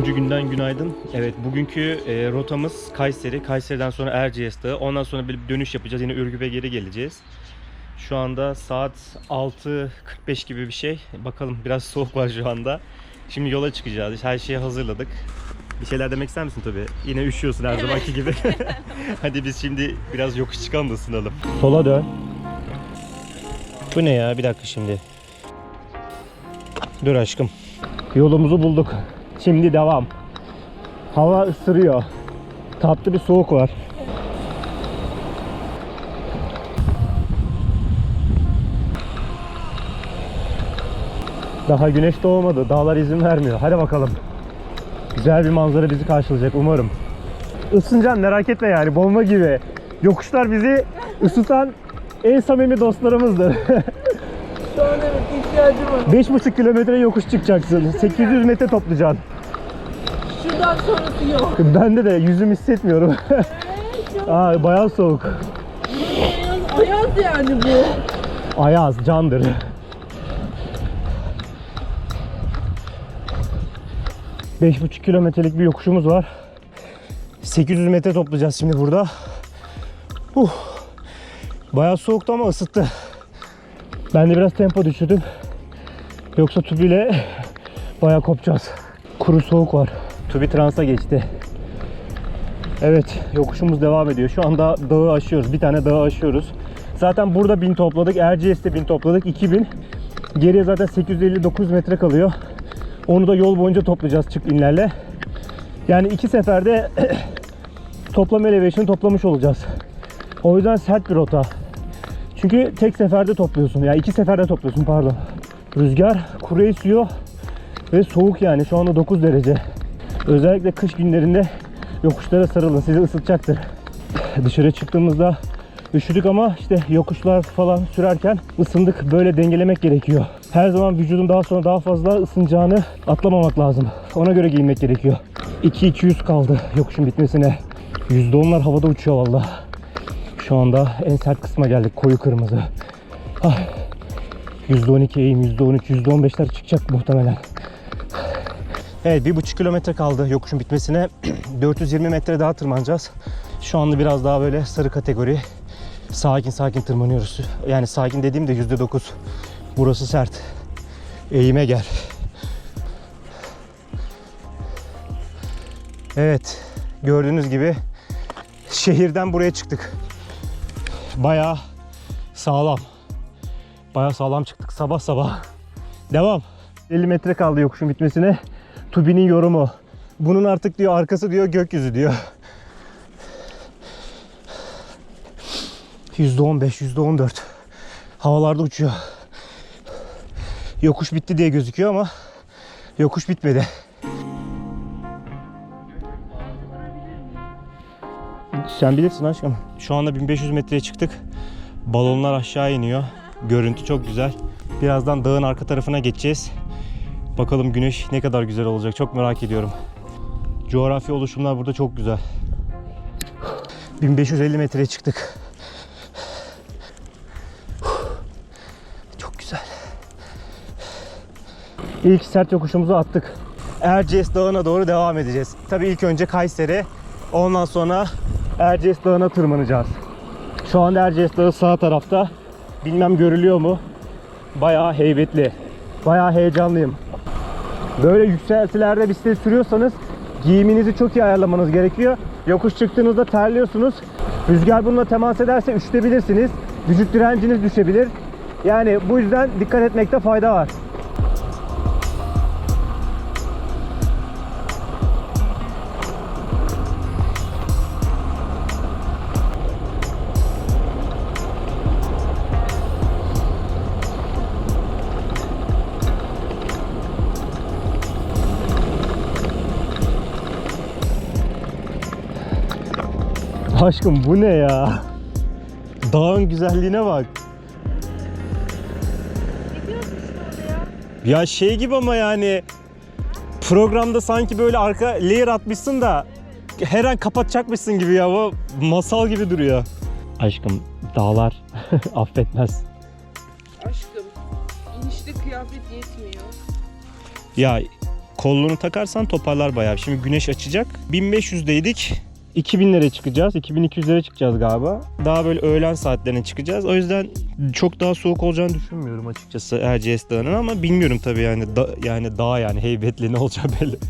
Üçüncü günden günaydın. Evet bugünkü e, rotamız Kayseri. Kayseri'den sonra Erciyes Dağı. Ondan sonra bir dönüş yapacağız. Yine Ürgüp'e geri geleceğiz. Şu anda saat 6.45 gibi bir şey. Bakalım biraz soğuk var şu anda. Şimdi yola çıkacağız. Her şeyi hazırladık. Bir şeyler demek ister misin tabii? Yine üşüyorsun her zamanki gibi. Hadi biz şimdi biraz yokuş çıkalım da ısınalım. Sola dön. Bu ne ya? Bir dakika şimdi. Dur aşkım. Yolumuzu bulduk. Şimdi devam. Hava ısırıyor. Tatlı bir soğuk var. Daha güneş doğmadı. Dağlar izin vermiyor. Hadi bakalım. Güzel bir manzara bizi karşılayacak umarım. Isınacaksın merak etme yani bomba gibi. Yokuşlar bizi ısıtan en samimi dostlarımızdır. İhtiyacım var. 5,5 kilometre yokuş çıkacaksın. 800 metre toplayacaksın. Şuradan sonrası yok. Bende de yüzüm hissetmiyorum. Aa, bayağı soğuk. ayaz, ayaz yani bu. Ayaz, candır. Beş buçuk kilometrelik bir yokuşumuz var. 800 metre toplayacağız şimdi burada. Uh. Bayağı soğuktu ama ısıttı. Ben de biraz tempo düşürdüm. Yoksa Tubi'yle bayağı kopacağız. Kuru soğuk var. Tubi transa geçti. Evet, yokuşumuz devam ediyor. Şu anda dağı aşıyoruz. Bir tane dağı aşıyoruz. Zaten burada 1000 topladık. Erciyes'te 1000 topladık. 2000. Geriye zaten 859 metre kalıyor. Onu da yol boyunca toplayacağız çık inlerle. Yani iki seferde toplam elevation toplamış olacağız. O yüzden sert bir rota. Çünkü tek seferde topluyorsun. Ya iki seferde topluyorsun pardon. Rüzgar kuru esiyor ve soğuk yani şu anda 9 derece. Özellikle kış günlerinde yokuşlara sarılın sizi ısıtacaktır. Dışarı çıktığımızda üşüdük ama işte yokuşlar falan sürerken ısındık. Böyle dengelemek gerekiyor. Her zaman vücudun daha sonra daha fazla ısınacağını atlamamak lazım. Ona göre giyinmek gerekiyor. 2-200 kaldı yokuşun bitmesine. %10'lar havada uçuyor valla. Şu anda en sert kısma geldik. Koyu kırmızı. Ah. %12 eğim, %13, %15'ler çıkacak muhtemelen. Evet, bir buçuk kilometre kaldı yokuşun bitmesine. 420 metre daha tırmanacağız. Şu anda biraz daha böyle sarı kategori. Sakin sakin tırmanıyoruz. Yani sakin dediğim de %9. Burası sert. Eğime gel. Evet, gördüğünüz gibi şehirden buraya çıktık. Bayağı sağlam. Bayağı sağlam çıktık sabah sabah. Devam. 50 metre kaldı yokuşun bitmesine. Tubi'nin yorumu. Bunun artık diyor arkası diyor gökyüzü diyor. %15, %14. Havalarda uçuyor. Yokuş bitti diye gözüküyor ama yokuş bitmedi. Sen bilirsin aşkım. Şu anda 1500 metreye çıktık. Balonlar aşağı iniyor. Görüntü çok güzel. Birazdan dağın arka tarafına geçeceğiz. Bakalım güneş ne kadar güzel olacak çok merak ediyorum. Coğrafi oluşumlar burada çok güzel. 1550 metreye çıktık. Çok güzel. İlk sert yokuşumuzu attık. Erciyes Dağı'na doğru devam edeceğiz. Tabii ilk önce Kayseri, ondan sonra Erciyes Dağı'na tırmanacağız. Şu anda Erciyes Dağı sağ tarafta. Bilmem görülüyor mu? Bayağı heybetli. Bayağı heyecanlıyım. Böyle yükseltilerde bisiklet sürüyorsanız giyiminizi çok iyi ayarlamanız gerekiyor. Yokuş çıktığınızda terliyorsunuz. Rüzgar bununla temas ederse üşütebilirsiniz. Vücut direnciniz düşebilir. Yani bu yüzden dikkat etmekte fayda var. Aşkım bu ne ya? Dağın güzelliğine bak. Ya şey gibi ama yani programda sanki böyle arka layer atmışsın da her an kapatacakmışsın gibi ya. Bu masal gibi duruyor. Aşkım dağlar affetmez. Aşkım inişte kıyafet yetmiyor. Ya Kolluğunu takarsan toparlar bayağı. Şimdi güneş açacak. 1500'deydik. 2000'lere çıkacağız. 2200'lere çıkacağız galiba. Daha böyle öğlen saatlerine çıkacağız. O yüzden çok daha soğuk olacağını düşünmüyorum açıkçası Erciyes Dağı'nın ama bilmiyorum tabii yani da, yani dağ yani heybetli ne olacağı belli.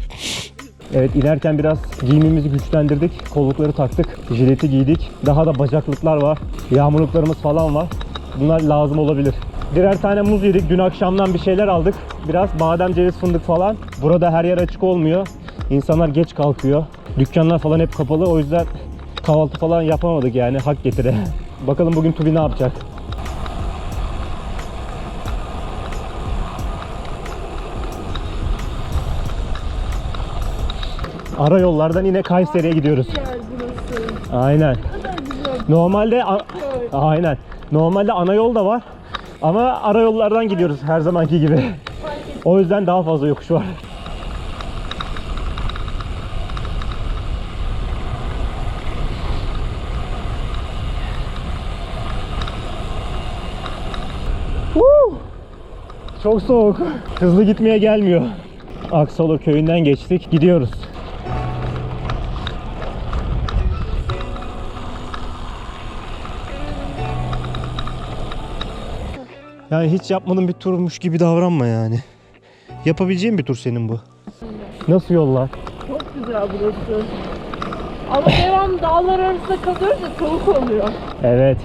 Evet inerken biraz giyimimizi güçlendirdik. Kollukları taktık. Jileti giydik. Daha da bacaklıklar var. Yağmurluklarımız falan var. Bunlar lazım olabilir. Birer tane muz yedik. Dün akşamdan bir şeyler aldık. Biraz badem, ceviz, fındık falan. Burada her yer açık olmuyor. İnsanlar geç kalkıyor. Dükkanlar falan hep kapalı. O yüzden kahvaltı falan yapamadık yani. Hak getire. Bakalım bugün Tubi ne yapacak? Ara yollardan yine Kayseri'ye gidiyoruz. Aynen. Normalde aynen. Normalde ana yol da var. Ama ara yollardan gidiyoruz her zamanki gibi. O yüzden daha fazla yokuş var. Çok soğuk. Hızlı gitmeye gelmiyor. Aksalı köyünden geçtik. Gidiyoruz. Yani hiç yapmadığın bir turmuş gibi davranma yani. Yapabileceğin bir tur senin bu. Nasıl yollar? Çok güzel burası. Ama devam dağlar arasında kalıyoruz da soğuk oluyor. Evet.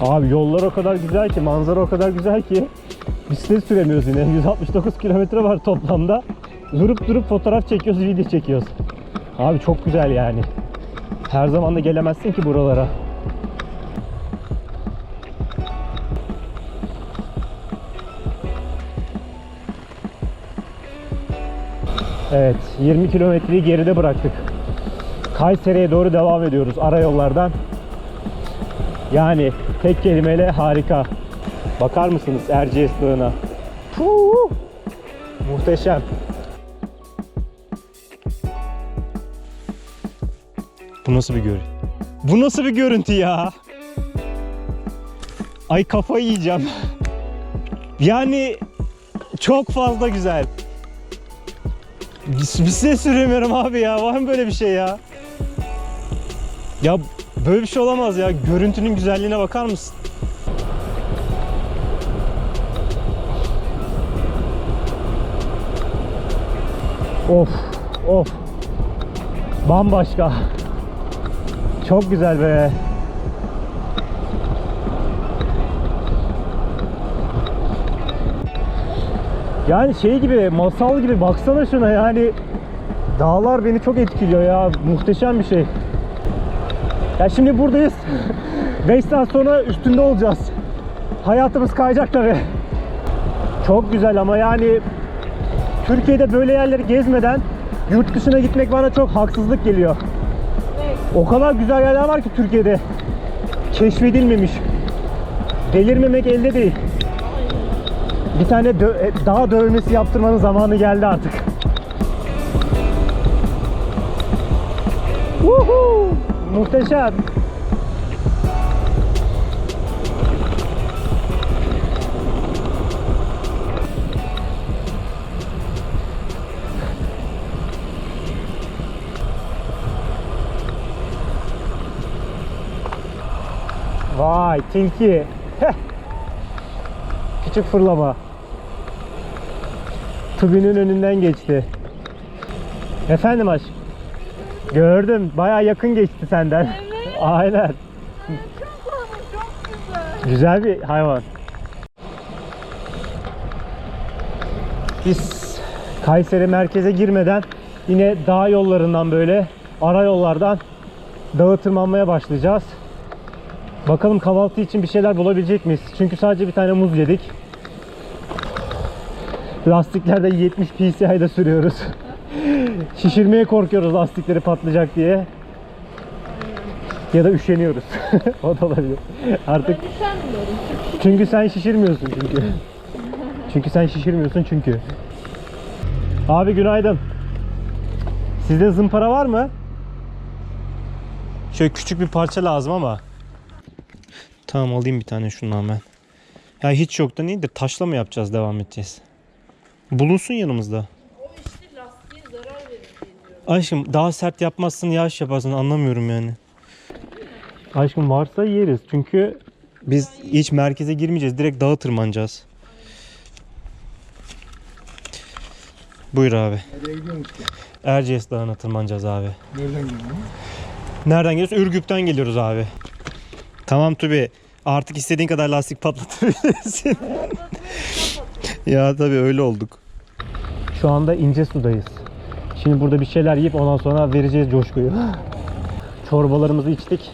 Abi yollar o kadar güzel ki, manzara o kadar güzel ki bisiklet süremiyoruz yine. 169 kilometre var toplamda. Durup durup fotoğraf çekiyoruz, video çekiyoruz. Abi çok güzel yani. Her zaman da gelemezsin ki buralara. Evet, 20 kilometreyi geride bıraktık. Kayseri'ye doğru devam ediyoruz ara yollardan. Yani tek kelimeyle harika. Bakar mısınız Erciyes Dağı'na? Muhteşem. Bu nasıl bir görüntü? Bu nasıl bir görüntü ya? Ay kafayı yiyeceğim. Yani çok fazla güzel. Bis bisiklet süremiyorum abi ya. Var mı böyle bir şey ya? Ya böyle bir şey olamaz ya. Görüntünün güzelliğine bakar mısın? Of, of. Bambaşka. Çok güzel be. Yani şey gibi, masal gibi baksana şuna yani. Dağlar beni çok etkiliyor ya. Muhteşem bir şey. Ya şimdi buradayız. 5 saat sonra üstünde olacağız. Hayatımız kayacak tabi. Çok güzel ama yani Türkiye'de böyle yerleri gezmeden yurt dışına gitmek bana çok haksızlık geliyor. Evet. O kadar güzel yerler var ki Türkiye'de. Keşfedilmemiş. Delirmemek elde değil. Bir tane dö- e, dağ dövmesi yaptırmanın zamanı geldi artık. Muhteşem. Vay tilki. Heh. Küçük fırlama. Tubinin önünden geçti. Efendim aşk. Gördüm. Baya yakın geçti senden. Evet. Aynen. Çok ama çok güzel. Güzel bir hayvan. Biz Kayseri merkeze girmeden yine dağ yollarından böyle ara yollardan dağı tırmanmaya başlayacağız. Bakalım kahvaltı için bir şeyler bulabilecek miyiz? Çünkü sadece bir tane muz yedik. Lastiklerde 70 PCI'de sürüyoruz. Şişirmeye korkuyoruz lastikleri patlayacak diye. Ya da üşeniyoruz. o da olabilir. Artık çünkü sen şişirmiyorsun çünkü. Çünkü sen şişirmiyorsun çünkü. Abi günaydın. Sizde zımpara var mı? Şöyle küçük bir parça lazım ama. Tamam alayım bir tane şundan ben. Ya hiç yoktan iyi de taşla mı yapacağız devam edeceğiz? Bulunsun yanımızda. O işte lastiğe zarar verir diye diyorum. Aşkım daha sert yapmazsın yavaş yaparsın anlamıyorum yani. Aşkım varsa yeriz çünkü biz hiç merkeze girmeyeceğiz direkt dağa tırmanacağız. Buyur abi. Nereye gidiyorsun? Erciyes Dağı'na tırmanacağız abi. Nereden geliyorsun? Nereden geliyoruz? Ürgüp'ten geliyoruz abi. Tamam Tubi. Artık istediğin kadar lastik patlatabilirsin. ya tabii öyle olduk. Şu anda ince sudayız. Şimdi burada bir şeyler yiyip ondan sonra vereceğiz coşkuyu. Çorbalarımızı içtik.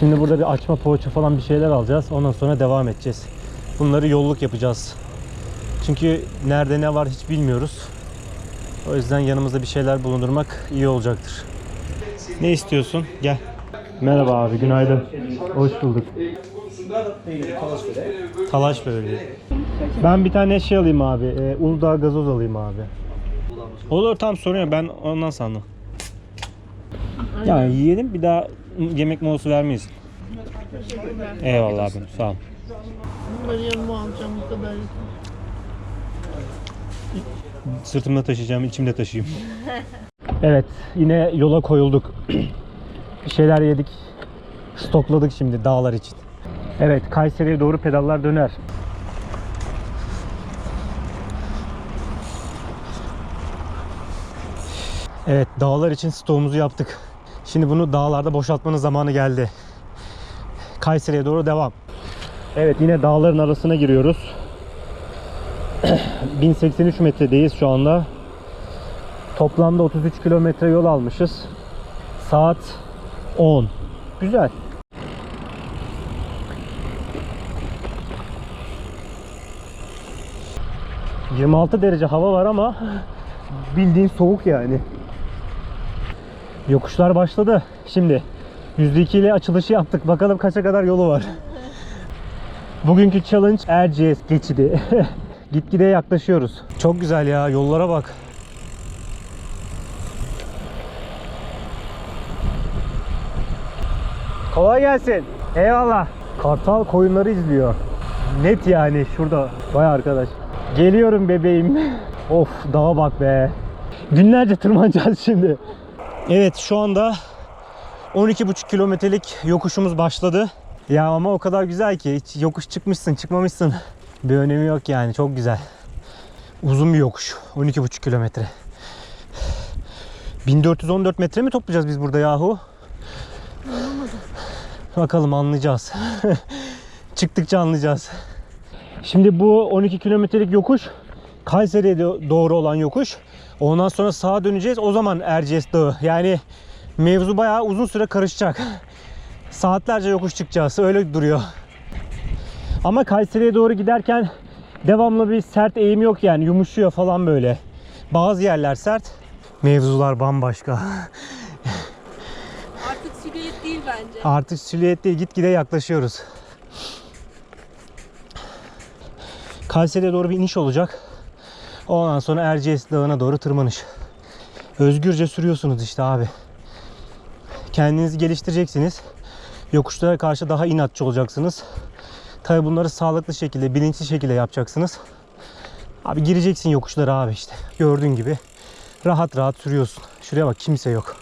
Şimdi burada bir açma poğaça falan bir şeyler alacağız. Ondan sonra devam edeceğiz. Bunları yolluk yapacağız. Çünkü nerede ne var hiç bilmiyoruz. O yüzden yanımızda bir şeyler bulundurmak iyi olacaktır. Ne istiyorsun? Gel. Merhaba abi, günaydın. Hoş bulduk. Talaş böreği. Ben bir tane şey alayım abi. E, Uludağ gazoz alayım abi. Olur tam sorun yok. Ben ondan sandım. Yani yiyelim bir daha yemek molası vermeyiz. Eyvallah abim sağ ol. Bunları yanıma alacağım bu kadar. Sırtımda taşıyacağım, içimde taşıyayım. evet, yine yola koyulduk. Bir şeyler yedik. Stokladık şimdi dağlar için. Evet, Kayseri'ye doğru pedallar döner. Evet, dağlar için stoğumuzu yaptık. Şimdi bunu dağlarda boşaltmanın zamanı geldi. Kayseri'ye doğru devam. Evet, yine dağların arasına giriyoruz. 1083 metredeyiz şu anda. Toplamda 33 kilometre yol almışız. Saat 10. Güzel. ...26 derece hava var ama... ...bildiğin soğuk yani. Yokuşlar başladı. Şimdi... %2 ile açılışı yaptık. Bakalım kaça kadar yolu var. Bugünkü challenge Erciyes geçidi. Gitgide yaklaşıyoruz. Çok güzel ya yollara bak. Kolay gelsin. Eyvallah. Kartal koyunları izliyor. Net yani şurada. Vay arkadaş. Geliyorum bebeğim. of dağa bak be. Günlerce tırmanacağız şimdi. Evet şu anda 12,5 kilometrelik yokuşumuz başladı. Ya ama o kadar güzel ki hiç yokuş çıkmışsın çıkmamışsın. Bir önemi yok yani çok güzel. Uzun bir yokuş. 12,5 kilometre. 1414 metre mi toplayacağız biz burada yahu? Bakalım anlayacağız. Çıktıkça anlayacağız. Şimdi bu 12 kilometrelik yokuş Kayseri'ye do- doğru olan yokuş. Ondan sonra sağa döneceğiz. O zaman Erciyes Dağı. Yani mevzu bayağı uzun süre karışacak. Saatlerce yokuş çıkacağız. Öyle duruyor. Ama Kayseri'ye doğru giderken devamlı bir sert eğim yok yani yumuşuyor falan böyle. Bazı yerler sert. Mevzular bambaşka. Artık silüet değil bence. Artık silüet değil gitgide yaklaşıyoruz. Kayseri'ye doğru bir iniş olacak. Ondan sonra Erciyes Dağı'na doğru tırmanış. Özgürce sürüyorsunuz işte abi. Kendinizi geliştireceksiniz. Yokuşlara karşı daha inatçı olacaksınız. Tabi bunları sağlıklı şekilde, bilinçli şekilde yapacaksınız. Abi gireceksin yokuşlara abi işte. Gördüğün gibi rahat rahat sürüyorsun. Şuraya bak kimse yok.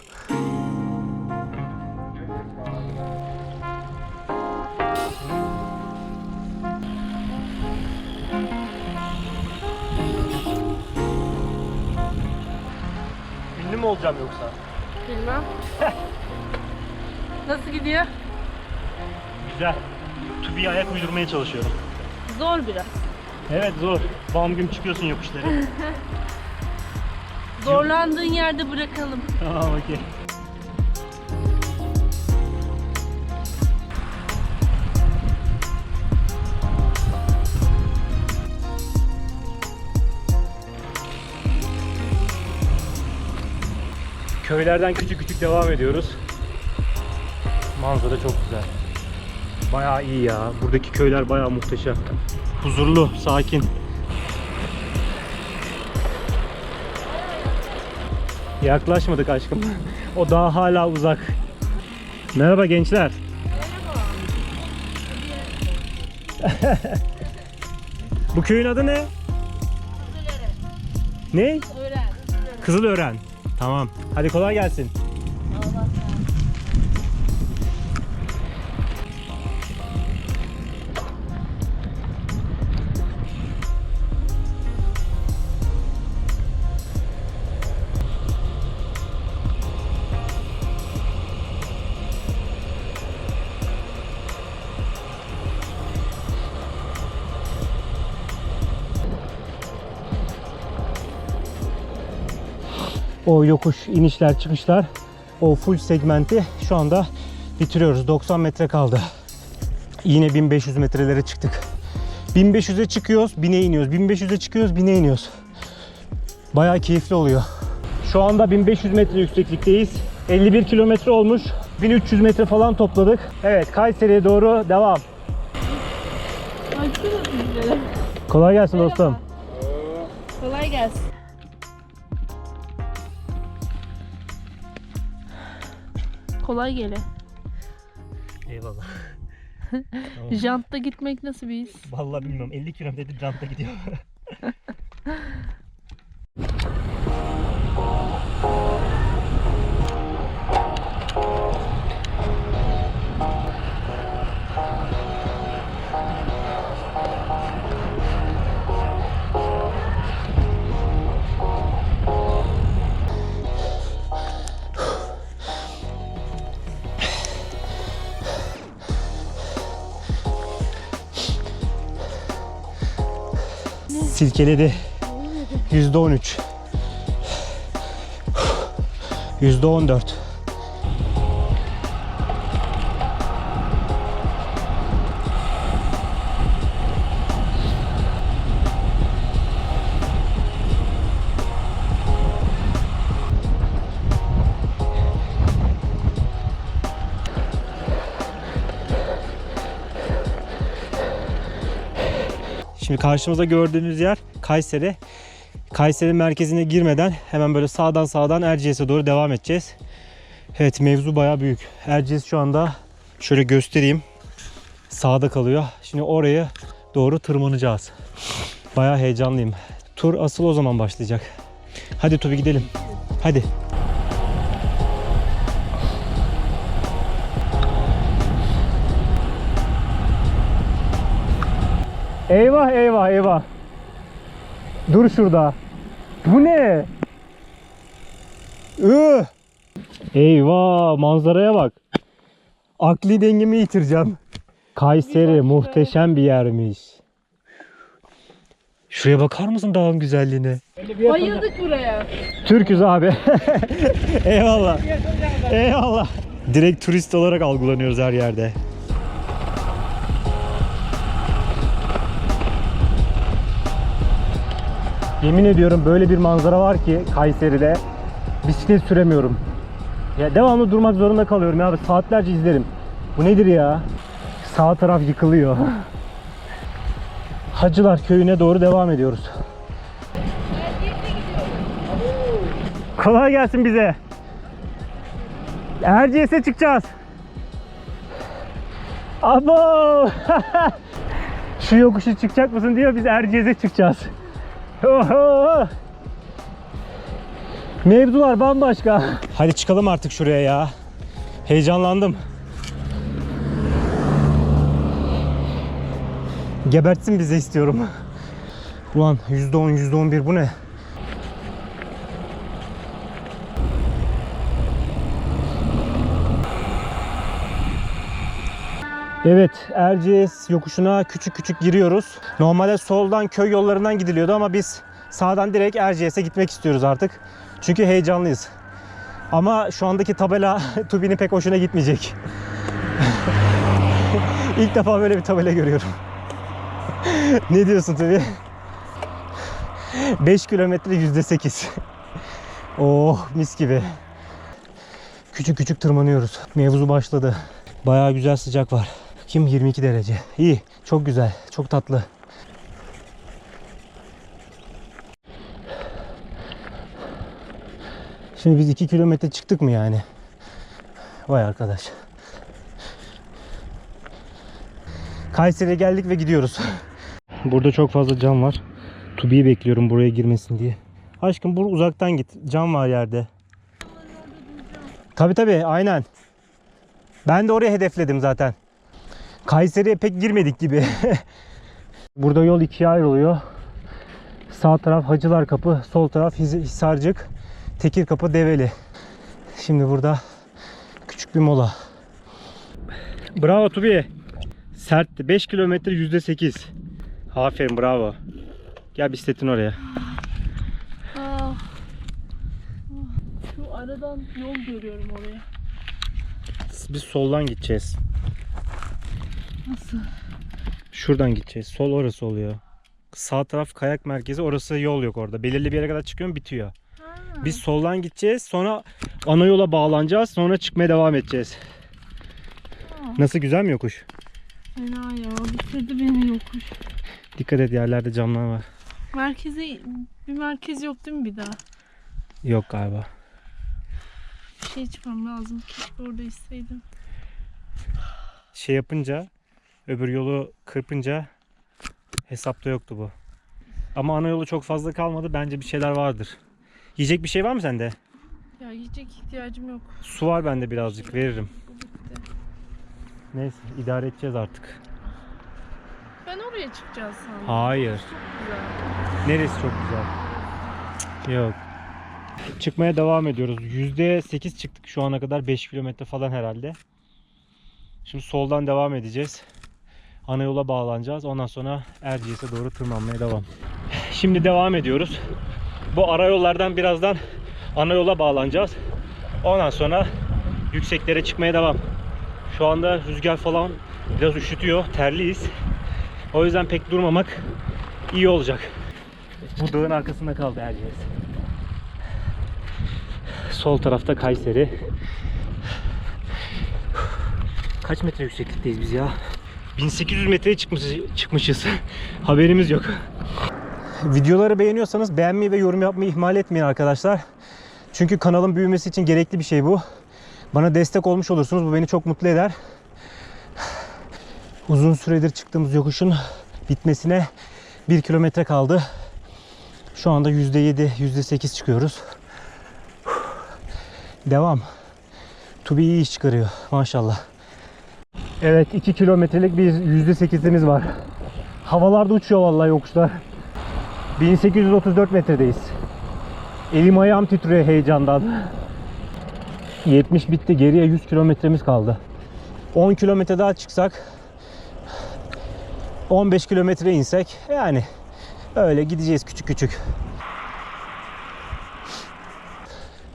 Olacağım yoksa? Bilmem. Nasıl gidiyor? Güzel. Tubi'ye ayak uydurmaya çalışıyorum. Zor biraz. Evet zor. Bam güm çıkıyorsun yokuşları. Zorlandığın yerde bırakalım. tamam okey. Köylerden küçük küçük devam ediyoruz. Manzara çok güzel. Bayağı iyi ya. Buradaki köyler bayağı muhteşem. Huzurlu, sakin. Yaklaşmadık aşkım. O daha hala uzak. Merhaba gençler. Bu köyün adı ne? Ne? Öğren. Kızılören. Tamam. Hadi kolay gelsin. O yokuş inişler çıkışlar o full segmenti şu anda bitiriyoruz. 90 metre kaldı. Yine 1500 metrelere çıktık. 1500'e çıkıyoruz, 1000'e iniyoruz. 1500'e çıkıyoruz, 1000'e iniyoruz. Bayağı keyifli oluyor. Şu anda 1500 metre yükseklikteyiz. 51 kilometre olmuş. 1300 metre falan topladık. Evet, Kayseri'ye doğru devam. Kolay gelsin dostum. Kolay gele. Eyvallah. Jantta gitmek nasıl bir his? Vallahi bilmiyorum. 50 kilometre janta gidiyor. Silkeledi. Yüzde on üç. Yüzde on dört. Şimdi karşımıza gördüğünüz yer Kayseri. Kayseri merkezine girmeden hemen böyle sağdan sağdan Erciyes'e doğru devam edeceğiz. Evet mevzu bayağı büyük. Erciyes şu anda şöyle göstereyim. Sağda kalıyor. Şimdi oraya doğru tırmanacağız. Bayağı heyecanlıyım. Tur asıl o zaman başlayacak. Hadi Tobi gidelim. Hadi. Eyvah eyvah eyvah. Dur şurada. Bu ne? Üh! Eyvah manzaraya bak. Akli dengemi yitireceğim. Kayseri muhteşem bir yermiş. Şuraya bakar mısın dağın güzelliğine? Bayıldık buraya. Türküz abi. Eyvallah. Eyvallah. Direkt turist olarak algılanıyoruz her yerde. Yemin ediyorum böyle bir manzara var ki Kayseri'de bisiklet süremiyorum. Ya devamlı durmak zorunda kalıyorum ya. Saatlerce izlerim. Bu nedir ya? Sağ taraf yıkılıyor. Hacılar köyüne doğru devam ediyoruz. Kolay gelsin bize. Erciyes'e çıkacağız. Abo! Şu yokuşu çıkacak mısın diyor biz Erciyes'e çıkacağız. Oho! Mevzular bambaşka. Hadi çıkalım artık şuraya ya. Heyecanlandım. Gebertsin bizi istiyorum. Ulan %10, %11 bu ne? Evet Erciyes yokuşuna küçük küçük giriyoruz. Normalde soldan köy yollarından gidiliyordu ama biz sağdan direkt Erciyes'e gitmek istiyoruz artık. Çünkü heyecanlıyız. Ama şu andaki tabela Tubi'nin pek hoşuna gitmeyecek. İlk defa böyle bir tabela görüyorum. ne diyorsun Tubi? 5 kilometre yüzde 8. Oh mis gibi. Küçük küçük tırmanıyoruz. Mevzu başladı. Bayağı güzel sıcak var. Kim 22 derece. İyi. Çok güzel. Çok tatlı. Şimdi biz 2 kilometre çıktık mı yani? Vay arkadaş. Kayseri'ye geldik ve gidiyoruz. Burada çok fazla cam var. Tubi'yi bekliyorum buraya girmesin diye. Aşkım bu uzaktan git. Cam var yerde. Tabi tabi aynen. Ben de oraya hedefledim zaten. Kayseri'ye pek girmedik gibi. Burada yol ikiye ayrılıyor. Sağ taraf Hacılar Kapı, sol taraf His- Hisarcık, Tekir Kapı, Develi. Şimdi burada küçük bir mola. Bravo Tubi. Sertti. 5 kilometre %8. Aferin bravo. Gel bisikletin oraya. Ah. Şu aradan yol görüyorum oraya. Biz soldan gideceğiz. Nasıl? Şuradan gideceğiz. Sol orası oluyor. Sağ taraf kayak merkezi. Orası yol yok orada. Belirli bir yere kadar çıkıyorum bitiyor. Ha. Biz soldan gideceğiz. Sonra ana yola bağlanacağız. Sonra çıkmaya devam edeceğiz. Aa, Nasıl güzel mi yokuş? Fena ya. Bitirdi beni yokuş. Dikkat et yerlerde camlar var. Merkeze bir merkez yok değil mi bir daha? Yok galiba. Bir şey içmem lazım. Keşke orada isteydim. Şey yapınca öbür yolu kırpınca hesapta yoktu bu. Ama ana yolu çok fazla kalmadı. Bence bir şeyler vardır. Yiyecek bir şey var mı sende? Ya yiyecek ihtiyacım yok. Su var bende birazcık veririm. Bu bitti. Neyse idare edeceğiz artık. Ben oraya çıkacağız sandım. Hayır. Çok güzel. Neresi çok güzel? Yok. Çıkmaya devam ediyoruz. %8 çıktık şu ana kadar 5 kilometre falan herhalde. Şimdi soldan devam edeceğiz. Ana yola bağlanacağız. Ondan sonra Erciyes'e doğru tırmanmaya devam. Şimdi devam ediyoruz. Bu ara yollardan birazdan ana yola bağlanacağız. Ondan sonra yükseklere çıkmaya devam. Şu anda rüzgar falan biraz üşütüyor. Terliyiz. O yüzden pek durmamak iyi olacak. Bu dağın arkasında kaldı Erciyes. Sol tarafta Kayseri. Kaç metre yükseklikteyiz biz ya? 1800 metreye çıkmışız, çıkmışız. Haberimiz yok. Videoları beğeniyorsanız beğenmeyi ve yorum yapmayı ihmal etmeyin arkadaşlar. Çünkü kanalın büyümesi için gerekli bir şey bu. Bana destek olmuş olursunuz. Bu beni çok mutlu eder. Uzun süredir çıktığımız yokuşun bitmesine 1 kilometre kaldı. Şu anda %7, %8 çıkıyoruz. Devam. Tubi iyi iş çıkarıyor maşallah. Evet 2 kilometrelik bir %8'imiz var. Havalarda uçuyor vallahi yokuşlar. 1834 metredeyiz. Elim ayağım titriyor heyecandan. 70 bitti. Geriye 100 kilometremiz kaldı. 10 kilometre daha çıksak 15 kilometre insek yani öyle gideceğiz küçük küçük.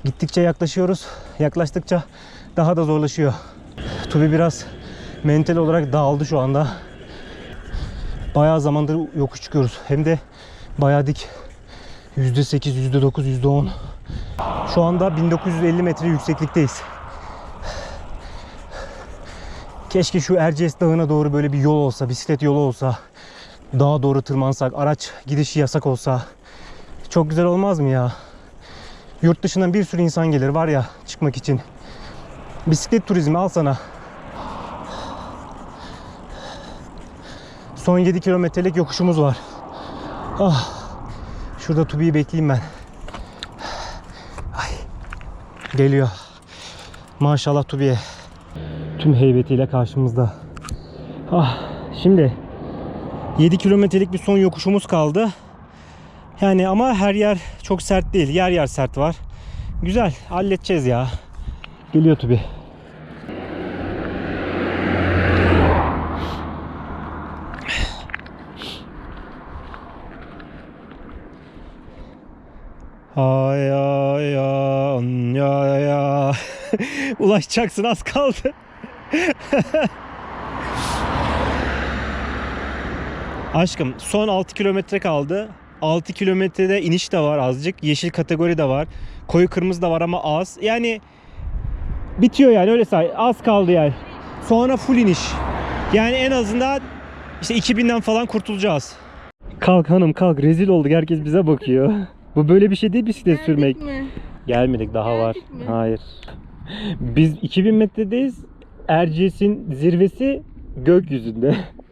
Gittikçe yaklaşıyoruz. Yaklaştıkça daha da zorlaşıyor. Tubi biraz mental olarak dağıldı şu anda. Bayağı zamandır yokuş çıkıyoruz. Hem de bayağı dik. %8, %9, %10. Şu anda 1950 metre yükseklikteyiz. Keşke şu Erciyes Dağı'na doğru böyle bir yol olsa, bisiklet yolu olsa. Dağa doğru tırmansak, araç gidişi yasak olsa. Çok güzel olmaz mı ya? Yurt dışından bir sürü insan gelir var ya çıkmak için. Bisiklet turizmi al sana. Son 7 kilometrelik yokuşumuz var. Ah. Şurada Tubi'yi bekleyeyim ben. Ay. Geliyor. Maşallah Tubi'ye. Tüm heybetiyle karşımızda. Ah. Şimdi 7 kilometrelik bir son yokuşumuz kaldı. Yani ama her yer çok sert değil. Yer yer sert var. Güzel. Halledeceğiz ya. Geliyor Tubi. Ay ay ay ya. Ulaşacaksın az kaldı. Aşkım son 6 kilometre kaldı. 6 kilometrede iniş de var azıcık. Yeşil kategori de var. Koyu kırmızı da var ama az. Yani bitiyor yani öyle say. Az kaldı yani. Sonra full iniş. Yani en azından işte 2000'den falan kurtulacağız. Kalk hanım kalk rezil olduk herkes bize bakıyor. Bu böyle bir şey değil bisiklet sürmek. mi? Gelmedik daha var. Geldik mi? Hayır. Biz 2000 metredeyiz. Erciyes'in zirvesi gökyüzünde.